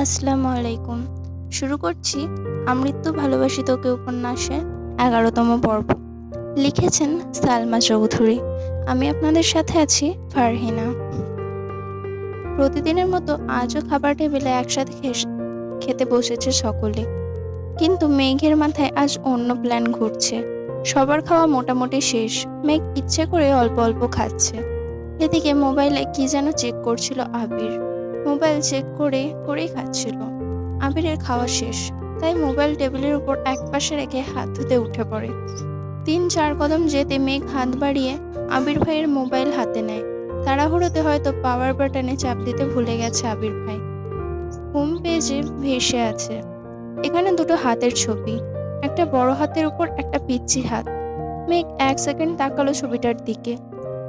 আসসালামু আলাইকুম। শুরু করছি আমৃত্যু ভালোবাসি তোকে উপন্যাসে এগারোতম পর্ব। লিখেছেন সালমা চৌধুরী। আমি আপনাদের সাথে আছি ফারহিনা। প্রতিদিনের মতো আজও খাবার টেবিলে একসাথে খেতে বসেছে সকলে। কিন্তু মেঘের মাথায় আজ অন্য প্ল্যান ঘুরছে। সবার খাওয়া মোটামুটি শেষ। মেঘ ইচ্ছে করে অল্প অল্প খাচ্ছে। এদিকে মোবাইলে কি যেন চেক করছিল আবির। মোবাইল চেক করে, করেই খাচ্ছিল। আবিরের খাওয়া শেষ, তাই মোবাইল টেবিলের উপর এক পাশে রেখে হাত ধুতে উঠে পড়ে। তিন চার কদম যেতে মেঘ হাত বাড়িয়ে আবির ভাইয়ের মোবাইল হাতে নেয়। তাড়াহুড়োতে হয়তো পাওয়ার বাটনে চাপ দিতে ভুলে গেছে আবির ভাই। হোম পেজে ভেসে আছে। এখানে দুটো হাতের ছবি, একটা বড় হাতের উপর, একটা পিচ্ছি হাত। মেঘ এক সেকেন্ড তাকালো ছবিটার দিকে।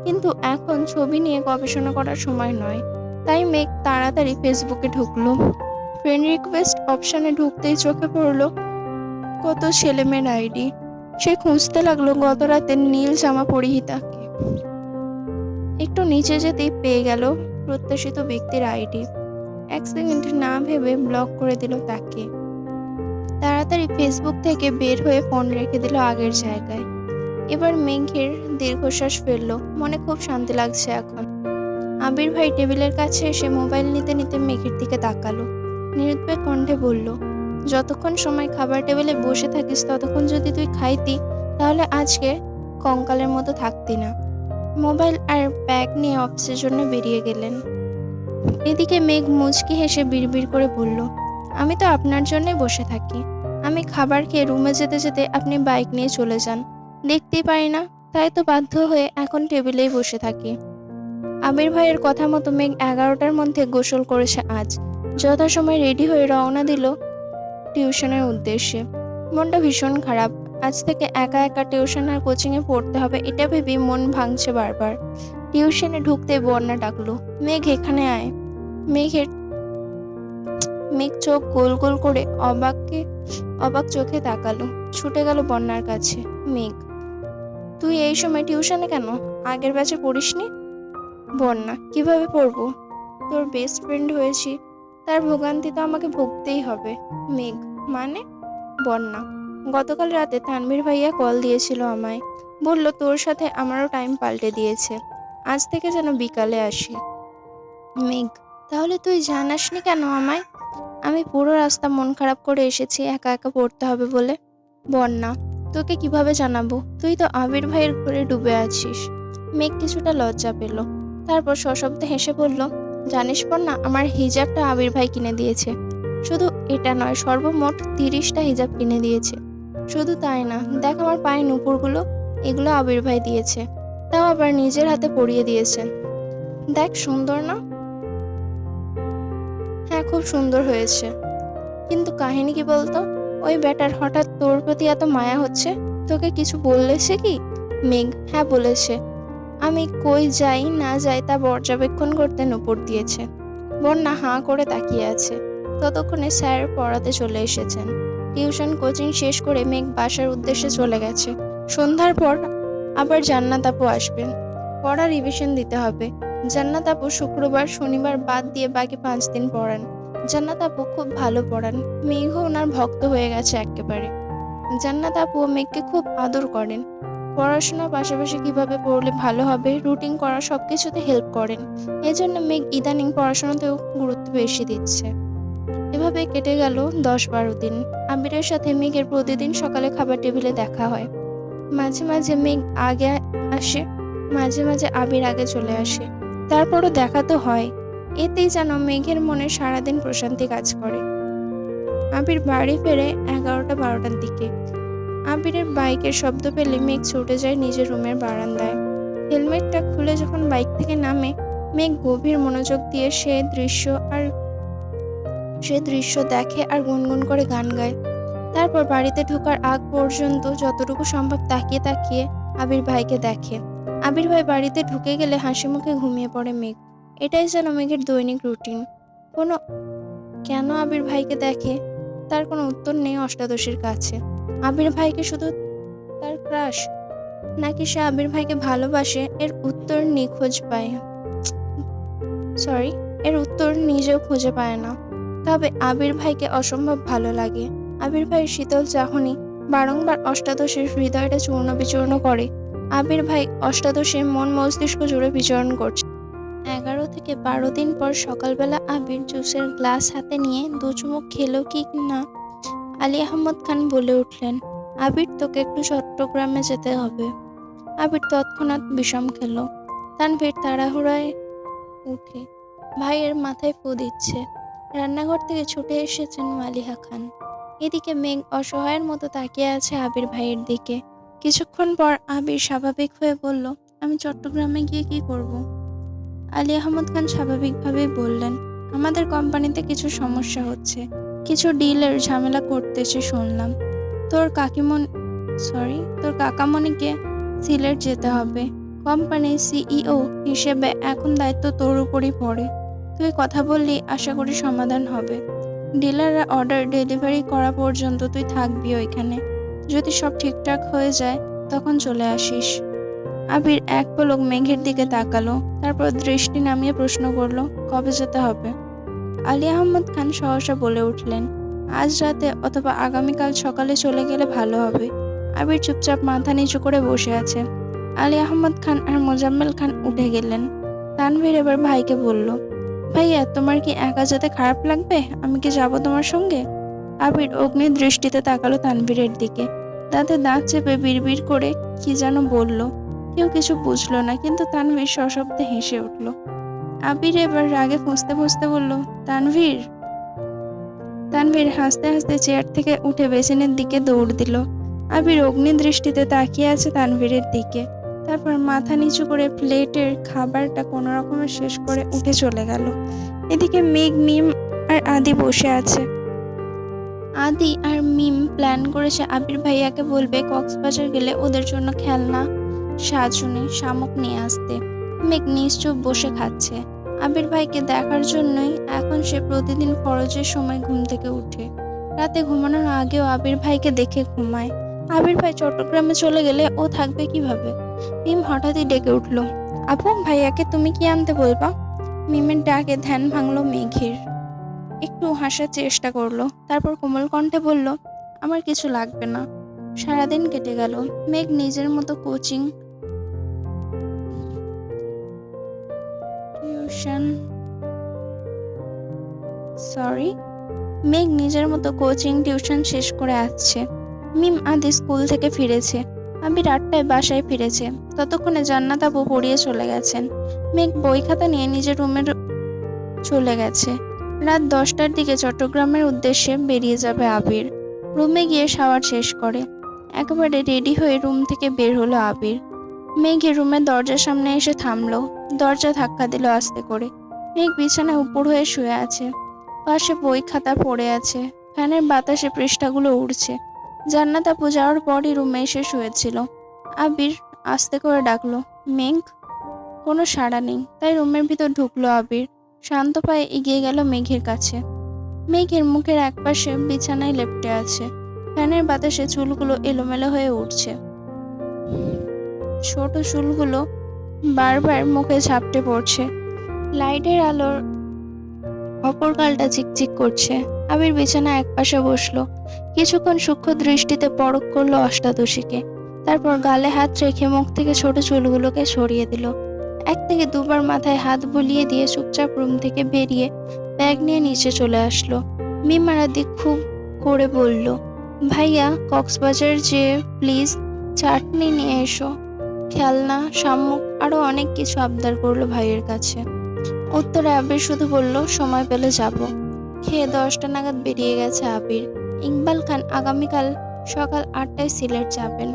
কিন্তু এখন ছবি নিয়ে গবেষণা করার সময় নয়। তাই মেঘ তাড়াতাড়ি ফেসবুকে ঢুকলো। ফ্রেন্ড রিকোয়েস্ট অপশানে ঢুকতেই চোখে পড়ল কত ছেলেমেয়ের আইডি সে খুঁজতে লাগল গত রাতে নীল জামা পরিহিতাকে। একটু নিচে যেতেই পেয়ে গেল প্রত্যাশিত ব্যক্তির আইডি এক সেকেন্ড না ভেবে ব্লক করে দিল তাকে। তাড়াতাড়ি ফেসবুক থেকে বের হয়ে ফোন রেখে দিল আগের জায়গায়। এবার মেঘের দীর্ঘশ্বাস ফেলল। মনে খুব শান্তি লাগছে এখন। আবির ভাই টেবিলের কাছে এসে মোবাইল নিতে নিতে মেঘের দিকে তাকালো। নিরুদ্বেগ কণ্ঠে বলল, যতক্ষণ সময় খাবার টেবিলে বসে থাকিস, ততক্ষণ যদি তুই খাইতি, তাহলে আজকে কঙ্কালের মতো থাকতি না। মোবাইল আর ব্যাগ নিয়ে অফিসের জন্য বেরিয়ে গেলেন। এদিকে মেঘ মুচকি হেসে বিড়বিড় করে বলল, আমি তো আপনার জন্যই বসে থাকি। আমি খাবার খেয়ে রুমে যেতে যেতে আপনি বাইক নিয়ে চলে যান। দেখতেই পারি না, তাই তো বাধ্য হয়ে এখন টেবিলেই বসে থাকি। আবির ভাইয়ের কথা মতো মেঘ এগারোটার মধ্যে গোসল করেছে আজ। যথাসময় রেডি হয়ে রওনা দিল টিউশনের উদ্দেশ্যে। মনটা ভীষণ খারাপ। আজ থেকে একা একা টিউশন আর কোচিংয়ে পড়তে হবে, এটা ভেবে মন ভাঙছে বারবার। টিউশনে ঢুকতে বন্যা ডাকলো, মেঘ এখানে আয়। মেঘের, মেঘ চোখ গোল গোল করে অবাককে, অবাক চোখে তাকালো, ছুটে গেল বন্যার কাছে। মেঘ, তুই এই সময় টিউশনে কেন? আগের ব্যাচে পড়িসনি? বন্যা, কীভাবে পড়ব? তোর বেস্ট ফ্রেন্ড হয়েছি। তার ভোগান্তি তো আমাকে ভুগতেই হবে। মেঘ মানে? বন্যা। গতকাল রাতে তানভীর ভাইয়া কল দিয়েছিল আমায়। বলল, তোর সাথে আমারও টাইম পাল্টে দিয়েছে। আজ থেকে যেন বিকালে আসি। মেঘ, তাহলে তুই জানাসনি কেন আমায়? আমি পুরো রাস্তা মন খারাপ করে এসেছি, একা একা পড়তে হবে বলে। বন্যা, তোকে কীভাবে জানাব? তুই তো আবির ভাইয়ের ঘরে ডুবে আছিস। মেঘ কিছুটা লজ্জা পেল। তারপর সশব্দে হেসে বলল, জানিস পর না আমার হিজাবটা আবির ভাই কিনে দিয়েছে। শুধু এটা নয়, সর্বমোট তিরিশটা হিজাব কিনে দিয়েছে। শুধু তাই না, দেখ আমার পায়ে নুপুরগুলো, এগুলো আবির ভাই দিয়েছে। তাও আবার নিজের হাতে পরিয়ে দিয়েছে দেখ সুন্দর না? হ্যাঁ খুব সুন্দর হয়েছে। কিন্তু কাহিনী কি বলতো? ওই ব্যাটার হঠাৎ তোর প্রতি এত মায়া হচ্ছে? তোকে কিছু বললেছে কি? মেঘ হ্যাঁ বলেছে। আমি কই যাই, না যাই তা পর্যবেক্ষণ করতে নুপুর দিয়েছে। বন্যা হাঁ করে তাকিয়ে আছে। ততক্ষণে স্যার পড়াতে চলে এসেছেন। টিউশন কোচিং শেষ করে মেঘ বাসার উদ্দেশ্যে চলে গেছে। সন্ধ্যার পর আবার জান্নাত আপু আসবেন। পড়া রিভিশন দিতে হবে। জান্নাত আপু শুক্রবার, শনিবার বাদ দিয়ে বাকি পাঁচ দিন পড়ান। জান্নাত আপু খুব ভালো পড়ান। মেঘও ওনার ভক্ত হয়ে গেছে একেবারে। জান্নাত আপু মেঘকে খুব আদর করেন। পড়াশোনার পাশাপাশি কীভাবে পড়লে ভালো হবে রুটিন করা সব কিছুতে হেল্প করেন। এজন্য মেঘ ইদানিং পড়াশোনাতেও গুরুত্ব বেশি দিচ্ছে। এভাবে কেটে গেল দশ বারো দিন। আবিরের সাথে মেঘের প্রতিদিন সকালে খাবার টেবিলে দেখা হয়। মাঝে মাঝে মেঘ আগে আসে, মাঝে মাঝে আবির আগে চলে আসে। তারপরও দেখা তো হয়। এতেই যেন মেঘের মনে সারাদিন প্রশান্তি কাজ করে। আবির বাড়ি ফেরে এগারোটা বারোটার দিকে। আবিরের বাইকের শব্দ পেলে মেঘ ছুটে যায় নিজের রুমের বারান্দায়। হেলমেটটা খুলে যখন বাইক থেকে নামে, মেঘ গভীর মনোযোগ দিয়ে সে দৃশ্য আর সে দৃশ্য দেখে আর গুনগুন করে গান গায়। তারপর বাড়িতে ঢোকার আগ পর্যন্ত যতটুকু সম্ভব তাকিয়ে তাকিয়ে আবির ভাইকে দেখে। আবির ভাই বাড়িতে ঢুকে গেলে হাসি মুখে ঘুমিয়ে পড়ে মেঘ। এটাই যেন মেঘের দৈনিক রুটিন। কোনো কেন আবির ভাইকে দেখে, তার কোনো উত্তর নেই অষ্টাদশীর কাছে। আবির ভাইকে শুধু তার ক্রাশ নাকি সে আবির ভাইকে ভালোবাসে? এর উত্তর নিখোঁজ পায়। সরি এর উত্তর নিজেও খুঁজে পায় না। তবে আবির ভাইকে অসম্ভব ভালো লাগে। আবির ভাইয়ের শীতল চাহনি বারংবার অষ্টাদশের হৃদয়টা চূর্ণ বিচূর্ণ করে। আবির ভাই অষ্টাদশের মন মস্তিষ্ক জুড়ে বিচরণ করছে। এগারো থেকে বারো দিন পর সকালবেলা আবির জুসের গ্লাস হাতে নিয়ে দু চুমুক খেলো কি না আলী আহমদ খান বলে উঠলেন, আবির, তোকে একটু চট্টগ্রামে যেতে হবে। আবির তৎক্ষণাৎ বিষম খেলো। তানভীর তাড়াহুড়ায় উঠে ভাইয়ের মাথায় ফু দিচ্ছে। রান্নাঘর থেকে ছুটে এসেছেন মালিহা খান। এদিকে মেঘ অসহায়ের মতো তাকিয়ে আছে আবির ভাইয়ের দিকে। কিছুক্ষণ পর আবির স্বাভাবিক হয়ে বলল, আমি চট্টগ্রামে গিয়ে কি করব? আলী আহমদ খান স্বাভাবিকভাবেই বললেন, আমাদের কোম্পানিতে কিছু সমস্যা হচ্ছে। কিছু ডিলের ঝামেলা করতেছে শুনলাম। তোর কাকিমন সরি তোর কাকামণিকে সিলেট যেতে হবে। কোম্পানির সিইও হিসেবে এখন দায়িত্ব তোর উপরই পড়ে। তুই কথা বললি, আশা করি সমাধান হবে। ডিলাররা অর্ডার ডেলিভারি করা পর্যন্ত তুই থাকবি ওইখানে। যদি সব ঠিকঠাক হয়ে যায়, তখন চলে আসিস। আবির এক পলক মেঘের দিকে তাকালো, তারপর দৃষ্টি নামিয়ে প্রশ্ন করল, কবে যেতে হবে? আলী আহমদ খান সহসা বলে উঠলেন, আজ রাতে অথবা আগামীকাল সকালে চলে গেলে ভালো হবে। আবির চুপচাপ মাথা নিচু করে বসে আছে আলী আহমদ খান আর মোজাম্মেল খান উঠে গেলেন। তানভীর এবার ভাইকে বলল, ভাইয়া, তোমার কি একা যেতে খারাপ লাগবে? আমি কি যাব তোমার সঙ্গে? আবির অগ্নি দৃষ্টিতে তাকালো তানভীরের দিকে। দাঁতে দাঁত চেপে বিড়বিড় করে কি যেন বলল। কেউ কিছু বুঝলো না, কিন্তু তানভীর সশব্দে হেসে উঠল আবির এবার রাগে ফুঁসতে ফুঁসতে বলল, তানভীর। তানভীর হাসতে হাসতে চেয়ার থেকে উঠে বেসিনের দিকে দৌড় দিল। আবির অগ্নি দৃষ্টিতে তাকিয়ে আছে তানভীরের দিকে। তারপর মাথা নিচু করে প্লেটের খাবারটা কোনো রকমে শেষ করে উঠে চলে গেল। এদিকে মেঘ, মিম আর আদি বসে আছে। আদি আর মিম প্ল্যান করেছে আবির ভাইয়াকে বলবে কক্সবাজার গেলে ওদের জন্য খেলনা, সাজুনে, শামুক নিয়ে আসতে। মেঘ নিশ্চুপ বসে খাচ্ছে। আবির ভাইকে দেখার জন্যই এখন সে প্রতিদিন ফরজের সময় ঘুম থেকে উঠে। রাতে ঘুমানোর আগেও আবির ভাইকে দেখে ঘুমায়। আবির ভাই চট্টগ্রামে চলে গেলে ও থাকবে কীভাবে? মিম হঠাৎই ডেকে উঠল, আপু, ভাইয়াকে তুমি কি আনতে বলবা? মিমের ডাকে ধ্যান ভাঙলো মেঘের। একটু হাসার চেষ্টা করল, তারপর কোমল কণ্ঠে বলল, আমার কিছু লাগবে না। সারাদিন কেটে গেল। মেঘ নিজের মতো কোচিং টিউশন সরি মেঘ নিজের মতো কোচিং টিউশন শেষ করে আসছে। মিম আদি স্কুল থেকে ফিরেছে। আবির আটটায় বাসায় ফিরেছে। ততক্ষণে জান্নাত আপু পড়িয়ে চলে গেছেন। মেঘ বই খাতা নিয়ে নিজের রুমের চলে গেছে। রাত দশটার দিকে চট্টগ্রামের উদ্দেশ্যে বেরিয়ে যাবে আবির। রুমে গিয়ে শাওয়ার শেষ করে। একেবারে রেডি হয়ে রুম থেকে বের হলো আবির। মেঘে রুমের দরজার সামনে এসে থামলো। দরজা ধাক্কা দিল আস্তে করে। মেঘ বিছানায় উপর হয়ে শুয়ে আছে। পাশে বই খাতা পড়ে আছে। ফ্যানের বাতাসে পৃষ্ঠাগুলো উড়ছে। জান্নাত আপু যাওয়ার পরই রুমে এসে শুয়েছিল। আবির আস্তে করে ডাকলো, মেঘ, কোনো সাড়া নেই। তাই রুমের ভিতর ঢুকলো আবির। শান্ত পায়ে এগিয়ে গেল মেঘের কাছে। মেঘের মুখের একপাশে বিছানায় লেপটে আছে। ফ্যানের বাতাসে চুলগুলো এলোমেলো হয়ে উঠছে ছোট চুলগুলো বারবার মুখে ঝাপটে পড়ছে। লাইটের আলোর অপর গালটা চিকচিক করছে। আবির বিছানা একপাশে বসল। কিছুক্ষণ সূক্ষ্ম দৃষ্টিতে পরখ করল অষ্টাদশীকে। তারপর গালে হাত রেখে মুখ থেকে ছোট চুলগুলোকে সরিয়ে দিল। এক থেকে দুবার মাথায় হাত বুলিয়ে দিয়ে চুপচাপ রুম থেকে বেরিয়ে ব্যাগ নিয়ে নিচে চলে আসলো। মিমারাদি খুব করে বলল, ভাইয়া, কক্সবাজার যে, প্লিজ, চাটনি নিয়ে এসো। খেলনা শামুক আরও অনেক কিছু আবদার করল ভাইয়ের কাছে। উত্তরে আবির শুধু বলল, সময় পেলে যাব। খেয়ে দশটা নাগাদ বেরিয়ে গেছে আবির। ইকবাল খান আগামীকাল সকাল আটটায় সিলেট যাবেন।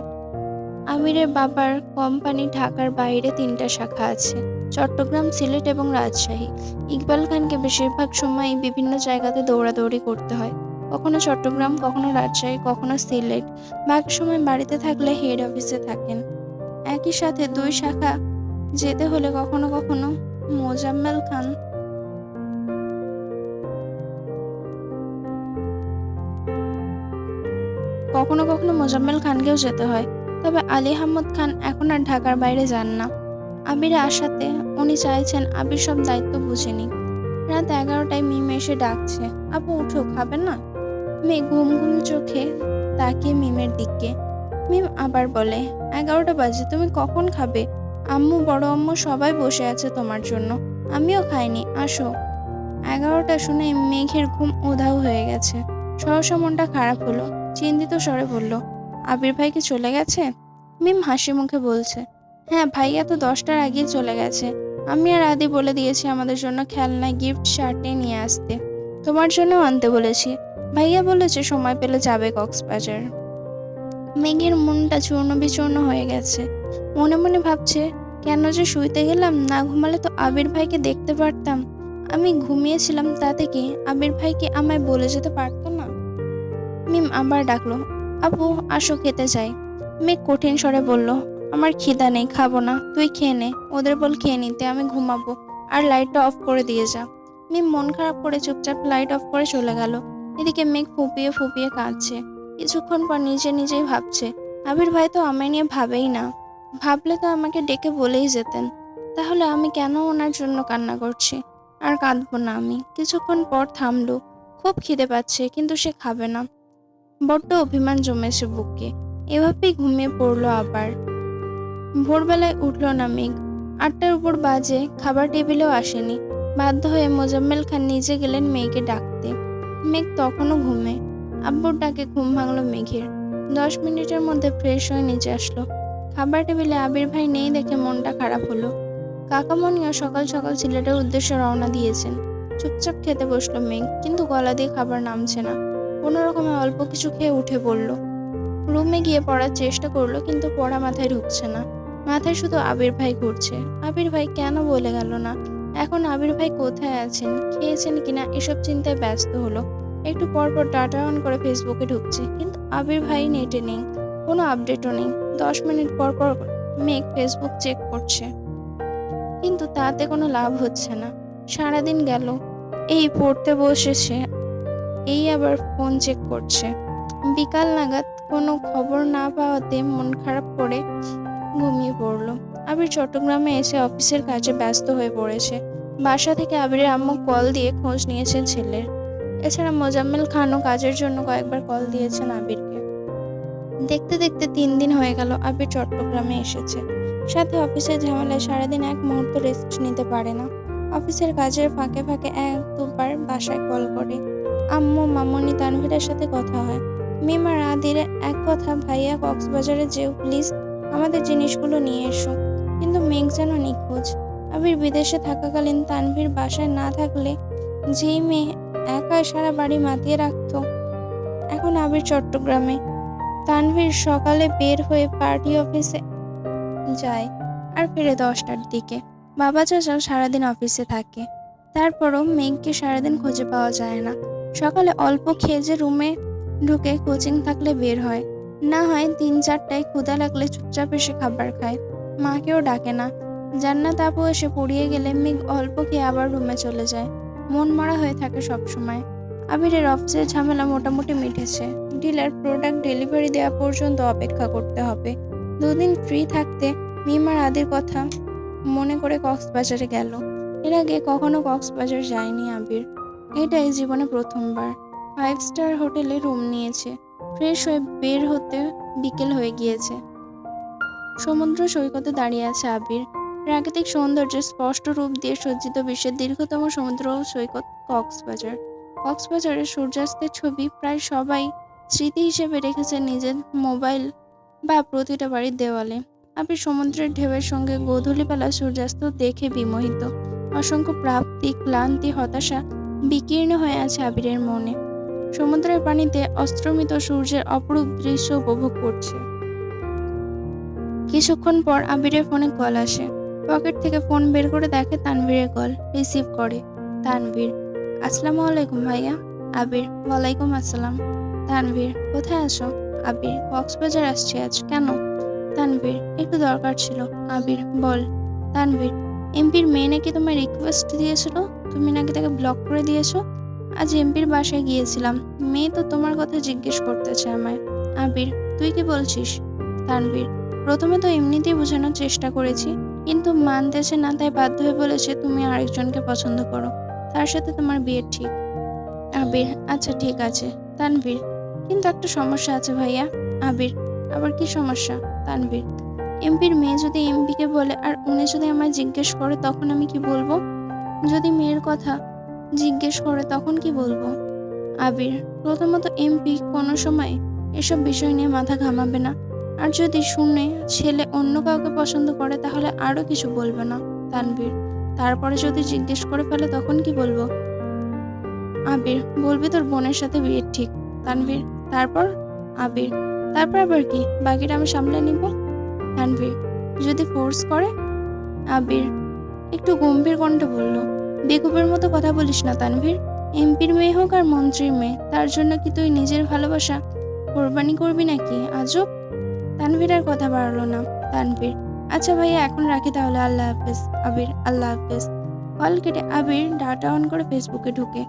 আমিরের বাবার কোম্পানি ঢাকার বাইরে তিনটা শাখা আছে, চট্টগ্রাম, সিলেট এবং রাজশাহী। ইকবাল খানকে বেশিরভাগ সময় বিভিন্ন জায়গাতে দৌড়াদৌড়ি করতে হয়। কখনো চট্টগ্রাম, কখনো রাজশাহী, কখনো সিলেট। বাকি সময় বাড়িতে থাকলে হেড অফিসে থাকেন। একই সাথে দুই শাখা যেতে হলে কখনো কখনো মোজাম্মেল খান। কখনো কখনো মোজাম্মেল খানকেও যেতে হয়, তবে আলী আহমদ খান এখন আর ঢাকার বাইরে যান না। আবির আশাতে উনি চাইছেন আবির সব দায়িত্ব বুঝে নিক। রাত এগারোটায় মিম এসে ডাকছে, আপু, উঠো খাবে না? মেয়ে ঘুম ঘুম চোখে তাকিয়ে মিমের দিকে। মিম আবার বলে, এগারোটা বাজে, তুমি কখন খাবে? আম্মু, বড় আম্মু সবাই বসে আছে তোমার জন্য, আমিও খাইনি, আসো। এগারোটা শুনে মেঘের ঘুম উধাও হয়ে গেছে। সহসা মনটা খারাপ হলো, চিন্তিত স্বরে বলল, আবির ভাই কি চলে গেছে? মিম হাসি মুখে বলছে হ্যাঁ ভাইয়া তো দশটার আগেই চলে গেছে, আমি আর আদি বলে দিয়েছি আমাদের জন্য খেলনা, গিফট, শার্টে নিয়ে আসতে, তোমার জন্য আনতে বলেছি। ভাইয়া বলেছে, সময় পেলে যাবে কক্সবাজার। মেঘের মনটা চূর্ণ বিচূর্ণ হয়ে গেছে। মনে মনে ভাবছে, কেন যে শুইতে গেলাম, না ঘুমালে তো আবির ভাইকে দেখতে পারতাম। আমি ঘুমিয়েছিলাম তাতে কি আবির ভাইকে আমায় বলে যেতে পারতো না? মিম আবার ডাকলো, আপু, আসো খেতে যাই। মেঘ কঠিন স্বরে বলল, আমার খিদা নেই, খাব না, তুই খেয়ে নে, ওদের বল খেয়ে নিতে, আমি ঘুমাবো, আর লাইটটা অফ করে দিয়ে যা। মিম মন খারাপ করে চুপচাপ লাইট অফ করে চলে গেল। এদিকে মেঘ ফুপিয়ে ফুপিয়ে কাঁদছে। কিছুক্ষণ পর নিজে নিজেই ভাবছে, আবির ভাই তো আমায় নিয়ে ভাবেই না। ভাবলে তো আমাকে ডেকে বলেই যেতেন। তাহলে আমি কেন ওনার জন্য কান্না করছি? আর কাঁদবো না আমি। কিছুক্ষণ পর থামলো। খুব খিদে পাচ্ছে, কিন্তু সে খাবে না। বড্ড অভিমান জমেছে বুকে এভাবেই ঘুমিয়ে পড়ল আবার। ভোরবেলায় উঠল না মেঘ। আটটার উপর বাজে, খাবার টেবিলেও আসেনি। বাধ্য হয়ে মোজাম্মেল খান নিজে গেলেন মেয়েকে ডাকতে। মেঘ তখনও ঘুমে। আব্বুর ডাকে ঘুম ভাঙলো মেঘের। দশ মিনিটের মধ্যে ফ্রেশ হয়ে নিচে আসলো। খাবার টেবিলে আবির ভাই নেই দেখে মনটা খারাপ হলো। কাকামণিও সকাল সকাল সিলেটের উদ্দেশ্যে রওনা দিয়েছেন। চুপচাপ খেতে বসল মেঘ, কিন্তু গলা দিয়ে খাবার নামছে না। কোনো রকমে অল্প কিছু খেয়ে উঠে পড়ল। রুমে গিয়ে পড়ার চেষ্টা করল, কিন্তু পড়া মাথায় ঢুকছে না। মাথায় শুধু আবির ভাই ঘুরছে। আবির ভাই কেন বলে গেল না? এখন আবির ভাই কোথায় আছেন? খেয়েছেন কিনা? এসব চিন্তায় ব্যস্ত হলো। একটু পর পর ডাটা অন করে ফেসবুকে ঢুকছে। কিন্তু আবির ভাই নেটে নেই, কোনো আপডেটও নেই। দশ মিনিট পর পর মেঘ ফেসবুক চেক করছে। কিন্তু তাতে কোনো লাভ হচ্ছে না। সারাদিন গেল। এই পড়তে বসেছে এই আবার ফোন চেক করছে। বিকাল নাগাদ কোনো খবর না পাওয়াতে মন খারাপ করে ঘুমিয়ে পড়ল। আবির চট্টগ্রামে এসে অফিসের কাজে ব্যস্ত হয়ে পড়েছে। বাসা থেকে আবিরের আম্মু কল দিয়ে খোঁজ নিয়েছেন ছেলের। এছাড়া মোজাম্মেল খানও কাজের জন্য কয়েকবার কল দিয়েছেন আবিরকে। দেখতে দেখতে তিন দিন হয়ে গেল আবির চট্টগ্রামে এসেছে। সাথে অফিসের ঝামেলায় সারাদিন এক মুহূর্ত রেস্ট নিতে পারে না। অফিসের কাজের ফাঁকে ফাঁকে এক দুবার বাসায় কল করে। আম্মু, মামনি, তানভীরের সাথে কথা হয়। মিম আর আদির এক কথা, ভাইয়া, কক্সবাজারে যেও প্লিজ। আমাদের জিনিসগুলো নিয়ে এসো। কিন্তু মেঘ যেন নিখোঁজ। আবির বিদেশে থাকাকালীন তানভীর বাসায় না থাকলে যেই মেয়ে একা সারা বাড়ি মাতিয়ে রাখতো। এখন আবির চট্টগ্রামে। তানভীর সকালে বের হয়ে পার্টি অফিসে যায় আর ফিরে দশটার দিকে। বাবা চাচাও সারাদিন অফিসে থাকে। তারপরও মেঘকে সারাদিন খুঁজে পাওয়া যায় না। সকালে অল্প খেয়ে যে রুমে ঢুকে কোচিং থাকলে বের হয়। না হয় তিন চারটায় ক্ষুধা লাগলে চুপচাপ এসে খাবার খায়। মাকেও ডাকে না। জান্নাত আপু এসে পড়িয়ে গেলে মেঘ অল্প খেয়ে আবার রুমে চলে যায়। মন মারা হয়ে থাকে সবসময় আবিরের অফিসের ঝামেলা মোটামুটি মিটেছে। ডিলার প্রোডাক্ট ডেলিভারি দেওয়া পর্যন্ত অপেক্ষা করতে হবে। দুদিন ফ্রি থাকতে মিমার আদির কথা মনে করে কক্সবাজারে গেল। এর আগে কখনো কক্সবাজার যায়নি আবির। এটাই জীবনে প্রথমবার। ফাইভ স্টার হোটেলে রুম নিয়েছে। ফ্রেশ হয়ে বের হতে বিকেল হয়ে গিয়েছে। সমুদ্র সৈকতে দাঁড়িয়ে আছে আবির। প্রাকৃতিক সৌন্দর্যের স্পষ্ট রূপ দিয়ে সজ্জিত বিশ্বের দীর্ঘতম সমুদ্র সৈকত কক্সবাজার। কক্সবাজারের সূর্যাস্তের ছবি প্রায় সবাই স্মৃতি হিসেবে রেখেছে নিজের মোবাইল বা প্রতিটা বাড়ির দেওয়ালে। আবির সমুদ্রের ঢেউয়ের সঙ্গে গোধূলিবেলা সূর্যাস্ত দেখে বিমোহিত। অসংখ্য প্রাপ্তি, ক্লান্তি, হতাশা বিকীর্ণ হয়ে আছে আবিরের মনে। সমুদ্রের পানিতে অস্ত্রমিত সূর্যের অপরূপ দৃশ্য উপভোগ করছে। কিছুক্ষণ পর আবিরের ফোনে কল আসে। পকেট থেকে ফোন বের করে দেখে তানভীরের কল রিসিভ করে। তানভীর, আসসালামু আলাইকুম ভাইয়া। আবির, ওয়ালাইকুম আসসালাম। তানভীর, কোথায় আছো? আবির, কক্সবাজার আসছি আজ। কেন? তানভীর, একটু দরকার ছিল। আবির, বল। তানভীর, এমপির মেয়ে নাকি তোমায় রিকোয়েস্ট দিয়েছিল? তুমি নাকি তাকে ব্লক করে দিয়েছ? আজ এমপির বাসায় গিয়েছিলাম। মেয়ে তো তোমার কথা জিজ্ঞেস করতেছে আমায়। আবির, তুই কি বলছিস? তানভীর, প্রথমে তো এমনিতেই বোঝানোর চেষ্টা করেছি। কিন্তু মানতেছে না তাই বাধ্য হয়ে বলেছে, তুমি আরেকজনকে পছন্দ করো। তার সাথে তোমার বিয়ে ঠিক। আবির আচ্ছা ঠিক আছে। তানভীর, কিন্তু একটা সমস্যা আছে ভাইয়া। আবির, আবার কি সমস্যা? তানভীর, এমপির মেয়ে যদি এমপিকে বলে আর উনি যদি আমায় জিজ্ঞেস করে, তখন আমি কি বলব? যদি মেয়ের কথা জিজ্ঞেস করে, তখন কি বলব? আবির, প্রথমত এমপি কোনো সময় এসব বিষয় নিয়ে মাথা ঘামাবে না। আর যদি শুনে ছেলে অন্য কাউকে পছন্দ করে, তাহলে আরও কিছু বলবে না তানবীর তারপরে যদি জিজ্ঞেস করে ফেলে, তখন কি বলব? আবির, বলবি তোর বোনের সাথে বিয়ে ঠিক। তানবীর তারপর? আবির, তারপর আবার কি? বাকিটা আমি সামলে নিব? তানভীর, যদি ফোর্স করে? আবির, একটু গম্ভীর কণ্ঠে বলল, বেকুবের মতো কথা বলিস না তানভীর। এমপির মেয়ে হোক আর মন্ত্রীর মেয়ে, তার জন্য কি তুই নিজের ভালোবাসা কোরবানি করবি নাকি? আজব। তানভীর আর কথা বাড়ালো না। তানভীর আচ্ছা ভাইয়া, এখন রাখি তাহলে, আল্লাহ হাফেজ। আবির, আল্লাহ হাফেজ। কল কেটে আবির ডাটা অন করে ফেসবুকে ঢুকে।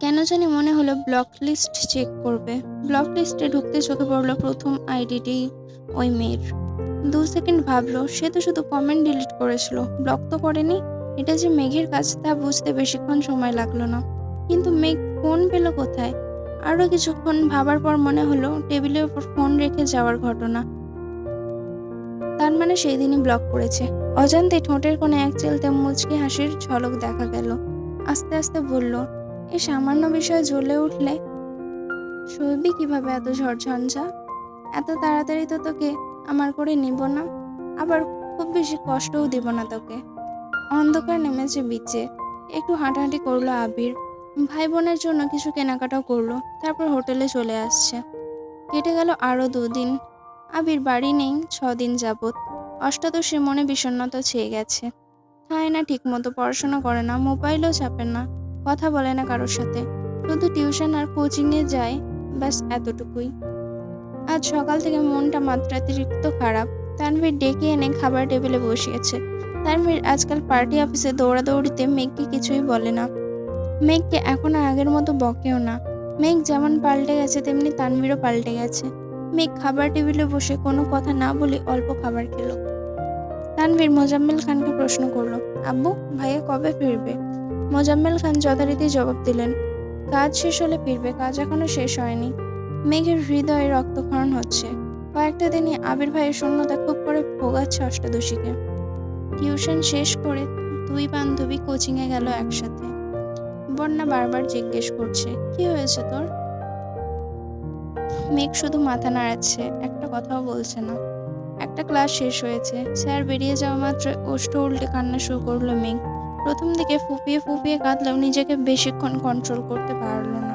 কেন জানি মনে হলো ব্লক লিস্ট চেক করবে। ব্লক লিস্টে ঢুকতে চোখে পড়ল প্রথম আইডিটি ওই মেয়ের। দু সেকেন্ড ভাবলো, সে তো শুধু কমেন্ট ডিলিট করেছিল। ব্লক তো করেনি এটা যে মেঘের কাজ তা বুঝতে বেশিক্ষণ সময় লাগল না। কিন্তু মেঘ ফোন পেল কোথায়? আরও কিছুক্ষণ ভাবার পর মনে হলো টেবিলের উপর ফোন রেখে যাওয়ার ঘটনা। তার মানে সেই দিনই ব্লক করেছে। অজান্তে ঠোঁটের কোণে এক চেলতে মুচকি হাসির ঝলক দেখা গেল। আস্তে আস্তে বলল, এই সামান্য বিষয়ে জ্বলে উঠলে সইবি কীভাবে এত ঝড়ঝঞ্ঝা? এত তাড়াতাড়ি তো তোকে আমার করে নিব না, আবার খুব বেশি কষ্টও দিব না তোকে। অন্ধকার নেমেছে বিচে। একটু হাঁটাহাঁটি করল আবির। ভাই বোনের জন্য কিছু কেনাকাটাও করল, তারপর হোটেলে চলে আসছে। কেটে গেল আরও দুদিন। আবির বাড়ি নেই দিন যাবৎ। অষ্টাদশীর মনে বিষণ্ণতা ছেয়ে গেছে। খায় না ঠিকমতো পড়াশোনা করে না, মোবাইলও চাপে না, কথা বলে না কারোর সাথে। শুধু টিউশন আর কোচিংয়ে যায়, ব্যাস এতটুকুই। আজ সকাল থেকে মনটা মাত্রাতিরিক্ত খারাপ। তানভীর ডেকে এনে খাবার টেবিলে বসিয়েছে। তানভীর আজকাল পার্টি অফিসে দৌড়াদৌড়িতে মেঘকে কিছুই বলে না। মেঘকে এখন আগের মতো বকেও না। মেঘ যেমন পাল্টে গেছে, তেমনি তানভীরও পাল্টে গেছে। মেঘ খাবার টেবিলে বসে কোনো কথা না বলে অল্প খাবার খেল। তানভীর মোজাম্মেল খানকে প্রশ্ন করল, আব্বু, ভাইয়া কবে ফিরবে? মোজাম্মেল খান যথারীতি জবাব দিলেন, কাজ শেষ হলে ফিরবে, কাজ এখনও শেষ হয়নি। মেঘের হৃদয়ে রক্তক্ষরণ হচ্ছে। কয়েকটা দিনই আবির ভাইয়ের শূন্যতা খুব করে ভোগাচ্ছে অষ্টাদশীকে। টিউশন শেষ করে দুই বান্ধবী কোচিংয়ে গেল একসাথে। বন্যা বারবার জিজ্ঞেস করছে, কি হয়েছে তোর? মেঘ শুধু মাথা নাড়াচ্ছে, একটা কথাও বলছে না। একটা ক্লাস শেষ হয়েছে। স্যার বেরিয়ে যাওয়া মাত্র ওষ্ঠ উল্টে কান্না শুরু করল মেঘ। প্রথম দিকে ফুপিয়ে ফুপিয়ে কাঁদলেও নিজেকে বেশিক্ষণ কন্ট্রোল করতে পারল না।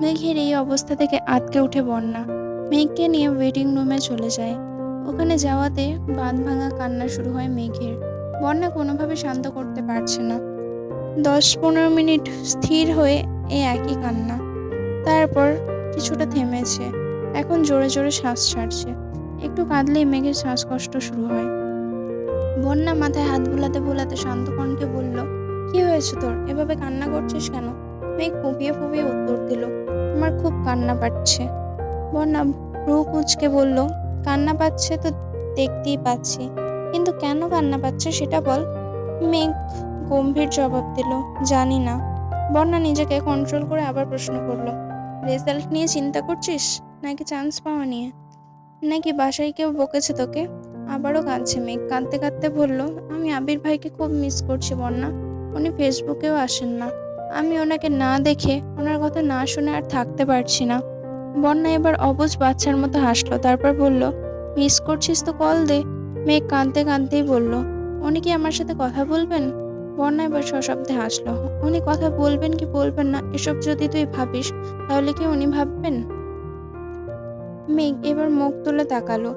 মেঘের এই অবস্থা থেকে আটকে উঠে বন্যা। মেঘকে নিয়ে ওয়েটিং রুমে চলে যায়। ওখানে যাওয়াতে বাঁধ ভাঙা কান্না শুরু হয় মেঘের। বন্যা কোনোভাবে শান্ত করতে পারছে না। দশ পনেরো মিনিট স্থির হয়ে এই একই কান্না। তারপর কিছুটা থেমেছে। এখন জোরে জোরে শ্বাস ছাড়ছে। একটু কাঁদলেই মেঘের শ্বাসকষ্ট শুরু হয়। বন্যা মাথায় হাত বুলাতে বুলাতে শান্ত কণ্ঠে বলল, কি হয়েছে তোর? এভাবে কান্না করছিস কেন? মেঘ ফুপিয়ে ফুপিয়ে উত্তর দিল, আমার খুব কান্না পাচ্ছে। বন্যা ভ্রু কুচকে বলল, কান্না পাচ্ছে তো দেখতেই পাচ্ছি। কিন্তু কেন কান্না পাচ্ছে সেটা বল। মেঘ গম্ভীর জবাব দিল, জানি না। বন্যা নিজেকে কন্ট্রোল করে আবার প্রশ্ন করল রেজাল্ট নিয়ে চিন্তা করছিস? নাকি চান্স পাওয়া নিয়ে? নাকি বাসায় কেউ বকেছে তোকে? আবারও কাঁদছে মেঘ, কাঁদতে কাঁদতে বলল, আমি আবির ভাইকে খুব মিস করছি বন্যা, উনি ফেসবুকেও আসেন না। আমি ওনাকে না দেখে ওনার কথা না শুনে আর থাকতে পারছি না। বন্যা এবার অবুজ বাচ্চার মতো হাসলো, তারপর বলল মিস করছিস তো কল দে। মেঘ কাঁদতে কাঁদতেই বলল, উনি কি আমার সাথে কথা বলবেন? বন্যা এবার সশব্দে হাসলো উনি কথা বলবেন কি বলবেন না, এসব যদি তুই ভাবিস, তাহলে কি উনি ভাববেন? মেঘ এবার মুখ তুলে তাকালো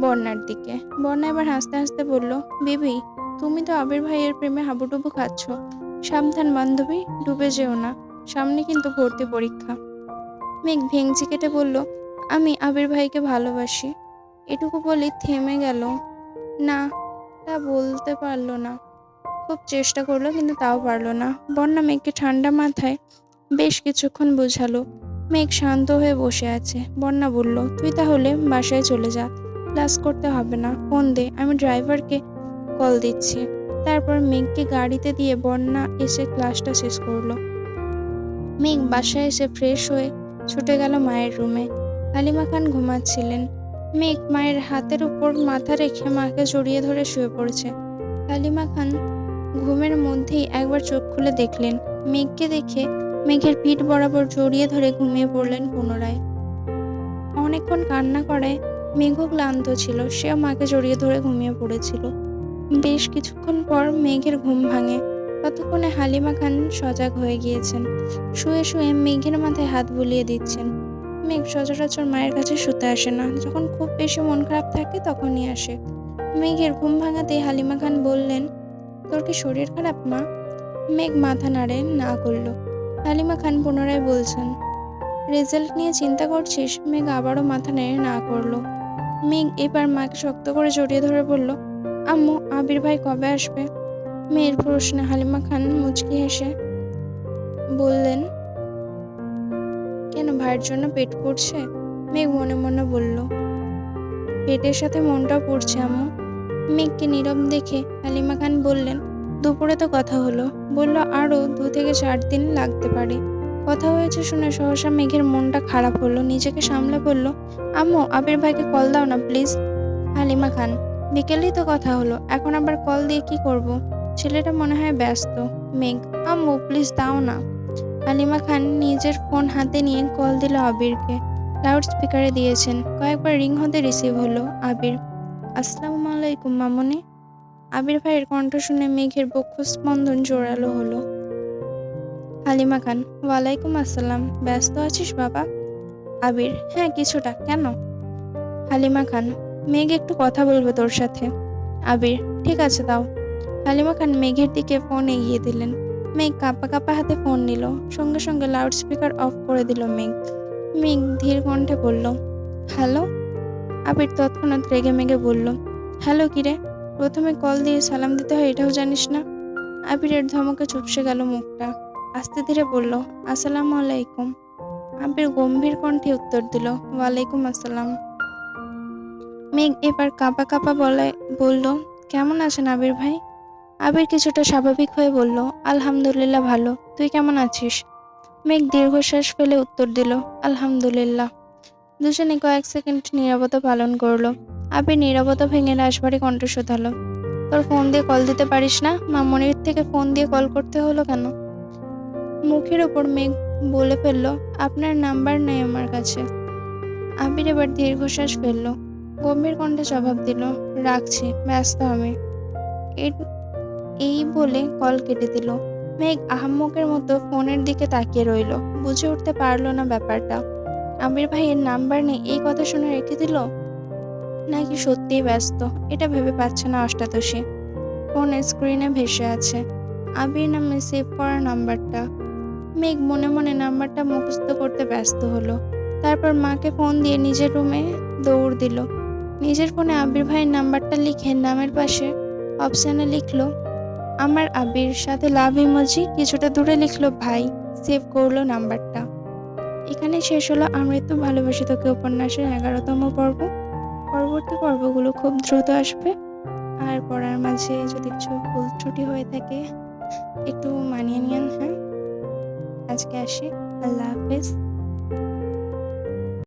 বন্যার দিকে। বন্যা এবার হাসতে হাসতে বলল, বেবি, তুমি তো আবির ভাইয়ের প্রেমে হাবুডুবু খাচ্ছ। সাবধান, বান্ধবী, ডুবে যেও না। সামনে কিন্তু ভর্তি পরীক্ষা। মেঘ ভেংচি কেটে বলল, আমি আবির ভাইকে ভালোবাসি। এটুকু বলি থেমে গেল। না, তা বলতে পারল না। খুব চেষ্টা করল, কিন্তু তাও পারল না। বন্যা মেঘকে ঠান্ডা মাথায় বেশ কিছুক্ষণ বোঝালো, মেঘ শান্ত হয়ে বসে আছে। বন্যা বলল, তুই তাহলে বাসায় চলে যা, ক্লাস করতে হবে না। ফোন দে, আমি ড্রাইভারকে কল দিচ্ছি। তারপর মেঘকে গাড়িতে দিয়ে বন্যা এসে ক্লাসটা শেষ করল। মেঘ বাসায় এসে ফ্রেশ হয়ে ছুটে গেল মায়ের রুমে। হালিমা খান ঘুমাচ্ছিলেন। মেঘ মায়ের হাতের উপর মাথা রেখে মাকে জড়িয়ে ধরে শুয়ে পড়েছে। হালিমা খান ঘুমের মধ্যেই একবার চোখ খুলে দেখলেন মেঘকে দেখে মেঘের পিঠ বরাবর জড়িয়ে ধরে ঘুমিয়ে পড়লেন পুনরায়। অনেকক্ষণ কান্না করায় মেঘও ক্লান্ত ছিল, সেও মাকে জড়িয়ে ধরে ঘুমিয়ে পড়েছিল। বেশ কিছুক্ষণ পর মেঘের ঘুম ভাঙে। ততক্ষণে হালিমা খান সজাগ হয়ে গিয়েছেন। শুয়ে শুয়ে মেঘের মাথায় হাত বুলিয়ে দিচ্ছেন। মেঘ সচরাচর মায়ের কাছে শুতে আসে না। যখন খুব বেশি মন খারাপ থাকে তখনই আসে। মেঘের ঘুম ভাঙাতে হালিমা খান বললেন তোর কি শরীর খারাপ, মা? মেঘ মাথা নাড়ে, না করল। হালিমা খান পুনরায় বলছেন, রেজাল্ট নিয়ে চিন্তা করছিস? মেঘ আবারও মাথা নেড়ে না করল। মেঘ এবার মাকে শক্ত করে জড়িয়ে ধরে বলল, আম্মু, আবির ভাই কবে আসবে? মেয়ের প্রশ্নে হালিমা খান মুচকি হেসে বললেন, কেন ভাইয়ের জন্য পেট পুড়ছে? মেঘ মনে মনে বলল, পেটের সাথে মনটাও পড়ছে, আম্মু। মেঘকে নীরব দেখে হালিমা খান বললেন, দুপুরে তো কথা হলো। বলল আরও দু থেকে চার দিন লাগতে পারে। কথা হয়েছে শুনে সহসা মেঘের মনটা খারাপ হলো, নিজেকে সামলে বলল, আম্মু, আবির ভাইকে কল দাও না, প্লিজ। হালিমা খান, বিকেলেই তো কথা হলো, এখন আবার কল দিয়ে কি করব? ছেলেটা মনে হয় ব্যস্ত। মেঘ, আম্মু, প্লিজ দাও না। হালিমা খান নিজের ফোন হাতে নিয়ে কল দিল আবিরকে। লাউড স্পিকারে দিয়েছেন, কয়েকবার রিং হতে রিসিভ হলো আবির। আসসালামু আলাইকুম মামনি। আবির ভাইয়ের কণ্ঠ শুনে মেঘের বক্ষ স্পন্দন জোরালো হলো। হালিমা খান, ওয়ালাইকুম আসসালাম। ব্যস্ত আছিস বাবা? আবির হ্যাঁ কিছুটা। কেন? হালিমা খান, মেঘ একটু কথা বলবে তোর সাথে। আবির, ঠিক আছে, দাও। হালিমা খান মেঘের দিকে ফোন এগিয়ে দিলেন। মেঘ কাঁপা কাঁপা হাতে ফোন নিল। সঙ্গে সঙ্গে লাউড স্পিকার অফ করে দিল মেঘ। মেঘ ধীর কণ্ঠে বলল, হ্যালো? আবির তৎক্ষণাৎ রেগে মেগে বলল, হ্যালো কিরে প্রথমে কল দিয়ে সালাম দিতে হয় এটাও জানিস না? আবিরের ধমকে চুপসে গেল মুখটা। আস্তে ধীরে বলল, আসসালামু আলাইকুম। আবির গম্ভীর কণ্ঠে উত্তর দিল, ওয়ালাইকুম আসসালাম। মেঘ এবার কাঁপা কাঁপা বলে, বলল, কেমন আছেন আবির ভাই? আবির কিছুটা স্বাভাবিক হয়ে বলল, আলহামদুলিল্লাহ ভালো। তুই কেমন আছিস? মেঘ দীর্ঘশ্বাস ফেলে উত্তর দিল, আলহামদুলিল্লাহ। দুজনে কয়েক সেকেন্ড নীরবতা পালন করল। আবির নীরবতা ভেঙে রাশবাড়ি কণ্ঠ শোধালো। তোর ফোন দিয়ে কল দিতে পারিস না? মামনির থেকে ফোন দিয়ে কল করতে হলো কেন? মুখের ওপর মেঘ বলে ফেলল, আপনার নাম্বার নেই আমার কাছে। আবির এবার দীর্ঘশ্বাস ফেলল, গম্ভীর কণ্ঠে জবাব দিল, রাখছি, ব্যস্ত আমি। এই বলে কল কেটে দিল। মেঘ আহাম্মকের মতো ফোনের দিকে তাকিয়ে রইল, বুঝে উঠতে পারল না ব্যাপারটা। আমির ভাইয়ের নাম্বার নেই এই কথা শুনে রেখে দিল? নাকি সত্যিই ব্যস্ত? এটা ভেবে পাচ্ছে না অষ্টাদশী। ফোন স্ক্রিনে ভেসে আছে। আবির নামে সেভ করা নাম্বারটা। মেঘ মনে মনে নাম্বারটা মুখস্থ করতে ব্যস্ত হলো। তারপর মাকে ফোন দিয়ে নিজের রুমে দৌড় দিল। নিজের ফোনে আবির ভাইয়ের নাম্বারটা লিখে নামের পাশে অপশানে লিখলো, আমার আবির সাথে লাভ ইমোজি কিছুটা দূরে লিখলো, ভাই। সেভ করল নাম্বারটা। এখানে শেষ হলো আমৃত্যু ভালোবাসি তোকে উপন্যাসের এগারোতম পর্ব। পরবর্তী পর্বগুলো খুব দ্রুত আসবে। আর পড়ার মাঝে যদি কিছু ভুল ত্রুটি হয়ে থাকে, একটু মানিয়ে নিন হ্যাঁ? আজকে আসি। আল্লাহ হাফেজ।